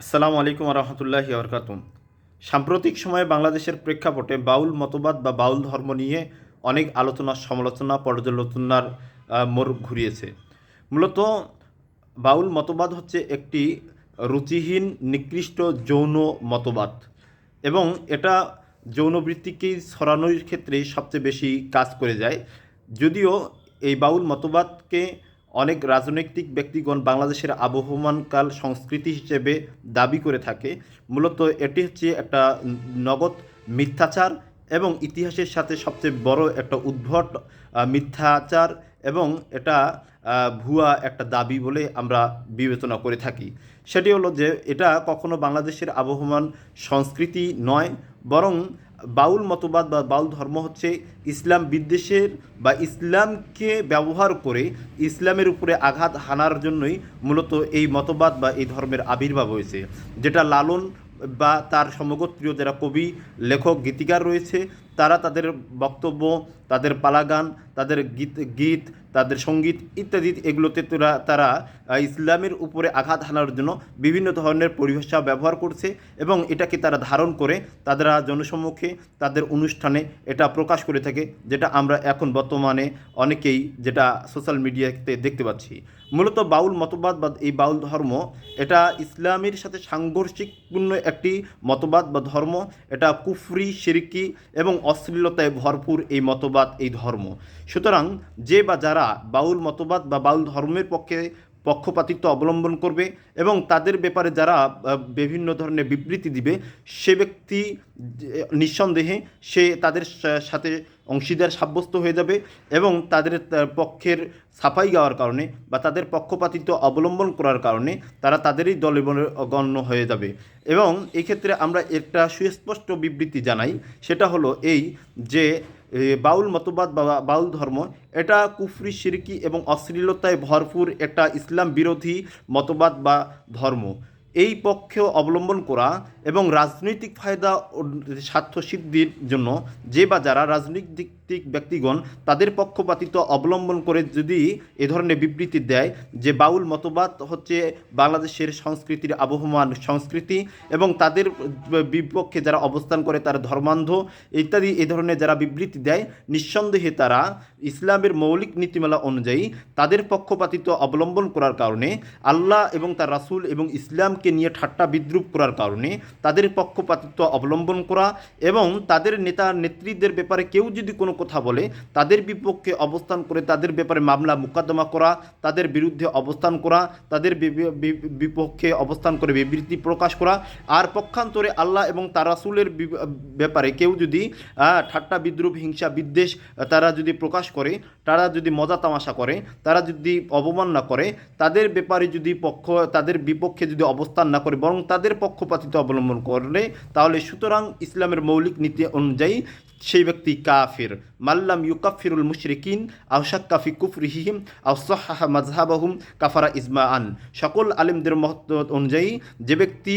আসসালামু আলাইকুম রহমতুল্লাহি বরকাতুম সাম্প্রতিক সময়ে বাংলাদেশের প্রেক্ষাপটে বাউল মতবাদ বা বাউল ধর্ম নিয়ে অনেক আলোচনা, সমালোচনা, পর্যালোচনার মোড় ঘুরিয়েছে। মূলত বাউল মতবাদ হচ্ছে একটি রুচিহীন, নিকৃষ্ট যৌন মতবাদ এবং এটা যৌনবৃত্তিকেই ছড়ানোর ক্ষেত্রে সবচেয়ে বেশি কাজ করে যায়। যদিও এই বাউল মতবাদকে অনেক রাজনৈতিক ব্যক্তিগণ বাংলাদেশের আবহমানকাল সংস্কৃতি হিসেবে দাবি করে থাকে। মূলত এটি হচ্ছে একটা নগদ মিথ্যাচার এবং ইতিহাসের সাথে সবচেয়ে বড় একটা উদ্ভট মিথ্যাচার এবং এটা ভুয়া একটা দাবি বলে আমরা বিবেচনা করে থাকি। সেটি হলো যে এটা কখনো বাংলাদেশের আবহমান সংস্কৃতি নয়, বরং বাউল মতবাদ বা বাউল ধর্ম হচ্ছে ইসলাম বিদ্বেষের বা ইসলামকে ব্যবহার করে ইসলামের উপরে আঘাত হানার জন্যই মূলত এই মতবাদ বা এই ধর্মের আবির্ভাব হয়েছে। যেটা লালন বা তার সমগোত্রীয় যারা কবি, লেখক, গীতিকার রয়েছে তারা তাদের বক্তব্য, তাদের পালাগান, তাদের গীত গীত, তাদের সংগীত ইত্যাদি এগুলোতে তারা তারা ইসলামের উপরে আঘাত হানার জন্য বিভিন্ন ধরনের পরিভাষা ব্যবহার করছে এবং এটাকে তারা ধারণ করে তারা জনসম্মুখে তাদের অনুষ্ঠানে এটা প্রকাশ করে থাকে, যেটা আমরা এখন বর্তমানে অনেকেই যেটা সোশ্যাল মিডিয়াতে দেখতে পাচ্ছি। মূলত বাউল মতবাদ বা এই বাউল ধর্ম, এটা ইসলামের সাথে সাংঘর্ষিকপূর্ণ একটি মতবাদ বা ধর্ম, এটা কুফরি, সিরকি এবং অশ্লীলতায় ভরপুর এই মতবাদ, এই ধর্ম। সুতরাং যে বা যারা বাউল মতবাদ বা বাউল ধর্মের পক্ষে পক্ষপাতিত্ব অবলম্বন করবে এবং তাদের ব্যাপারে যারা বিভিন্ন ধরনের বিবৃতি দিবে, সে ব্যক্তি নিঃসন্দেহে সে তাদের সাথে অংশীদার সাব্যস্ত হয়ে যাবে এবং তাদের পক্ষের সাফাই গাওয়ার কারণে বা তাদের পক্ষপাতিত্ব অবলম্বন করার কারণে তারা তাদেরই দলে গণ্য হয়ে যাবে। এবং এক্ষেত্রে আমরা একটা সুস্পষ্ট বিবৃতি জানাই, সেটা হলো এই যে বাউল মতবাদ বা বাউল ধর্ম, এটা কুফরি, সিরকি এবং অশ্লীলতায় ভরপুর একটা ইসলাম বিরোধী মতবাদ বা ধর্ম। এই পক্ষে অবলম্বন করা এবং রাজনৈতিক ফায়দা ও স্বার্থ সিদ্ধির জন্য যে বা যারা রাজনৈতিক ব্যক্তিগণ তাদের পক্ষপাতিত্ব অবলম্বন করে যদি এ ধরনের বিবৃতি দেয় যে বাউল মতবাদ হচ্ছে বাংলাদেশের সংস্কৃতির আবহমান সংস্কৃতি এবং তাদের বিপক্ষে যারা অবস্থান করে তারা ধর্মান্ধ ইত্যাদি এ ধরনের যারা বিবৃতি দেয়, নিঃসন্দেহে তারা ইসলামের মৌলিক নীতিমালা অনুযায়ী তাদের পক্ষপাতিত্ব অবলম্বন করার কারণে আল্লাহ এবং তার রাসূল এবং ইসলামকে নিয়ে ঠাট্টা বিদ্রুপ করার কারণে তাদের পক্ষপাতিত্ব অবলম্বন করা এবং তাদের নেতা নেত্রীদের ব্যাপারে কেউ যদি কোনো কথা বলে, তাদের বিপক্ষে অবস্থান করে তাদের ব্যাপারে মামলা মোকদ্দমা করা, তাদের বিরুদ্ধে অবস্থান করা, তাদের বিপক্ষে অবস্থান করে বিবৃতি প্রকাশ করা, আর পক্ষান্তরে আল্লাহ এবং তার রাসূলের ব্যাপারে কেউ যদি ঠাট্টা বিদ্রুপ হিংসা বিদ্বেষ তারা যদি প্রকাশ করে তারা যদি মজা তামাশা করে, তারা যদি অবমাননা করে, তাদের ব্যাপারে যদি পক্ষ, তাদের বিপক্ষে যদি অবস্থান না করে, বরং তাদের পক্ষপাতিত্ব অবলম্বন করলে, তাহলে সুতরাং ইসলামের মৌলিক নীতি অনুযায়ী সেই ব্যক্তি কাফির। মাল্লাম ইউকাফিরুল মুশরিকিন আও শাক্কাফি কুফরিহিম আও সাহা মাজহাবাহুম কাফারা ইজমা আন সকল আলেমদের মহত্ব অনুযায়ী যে ব্যক্তি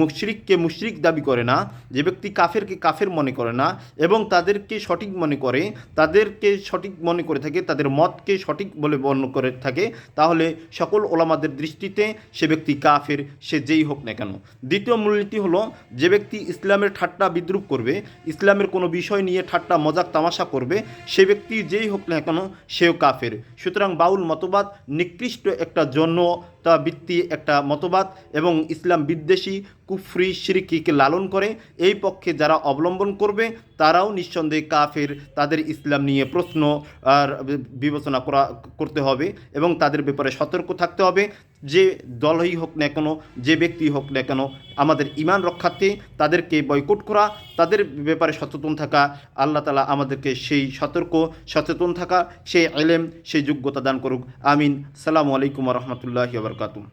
মুশরিককে মুশরিক দাবি করে না, যে ব্যক্তি কাফেরকে কাফের মনে করে না এবং তাদেরকে সঠিক মনে করে, তাদেরকে সঠিক মনে করে থাকে, তাদের মতকে সঠিক বলে বর্ণ করে থাকে, তাহলে সকল ওলামাদের দৃষ্টিতে সে ব্যক্তি কাফের, সে যেই হোক না কেন। দ্বিতীয় মূলনীতি হলো, যে ব্যক্তি ইসলামের ঠাট্টা বিদ্রুপ করবে, ইসলামের কোনো বিষয় নিয়ে ঠাট্টা, মজাক, তামাশা করবে, সে ব্যক্তি যেই হোক না কেন সেও কাফের। সুতরাং বাউল মতবাদ নিকৃষ্ট একটা জন্যতা বৃত্তি একটা মতবাদ এবং ইসলাম বিদ্বেষী, কুফরি সিরিকিকে লালন করে, এই পক্ষে যারা অবলম্বন করবে, তারাও নিঃসন্দেহে কাফের। তাদের ইসলাম নিয়ে প্রশ্ন আর বিবেচনা করা, করতে হবে এবং তাদের ব্যাপারে সতর্ক থাকতে হবে। যে দলই হোক না কেন, যে ব্যক্তি হোক না কেন, আমাদের ইমান রক্ষার্থে তাদেরকে বয়কট করা, তাদের ব্যাপারে সচেতন থাকা, আল্লাহ তালা আমাদেরকে সেই সতর্ক, সচেতন থাকা, সেই এলেম সেই যোগ্যতা দান করুক। আমিন। সালামু আলাইকুম রহমতুল্লাহি বারকাতুম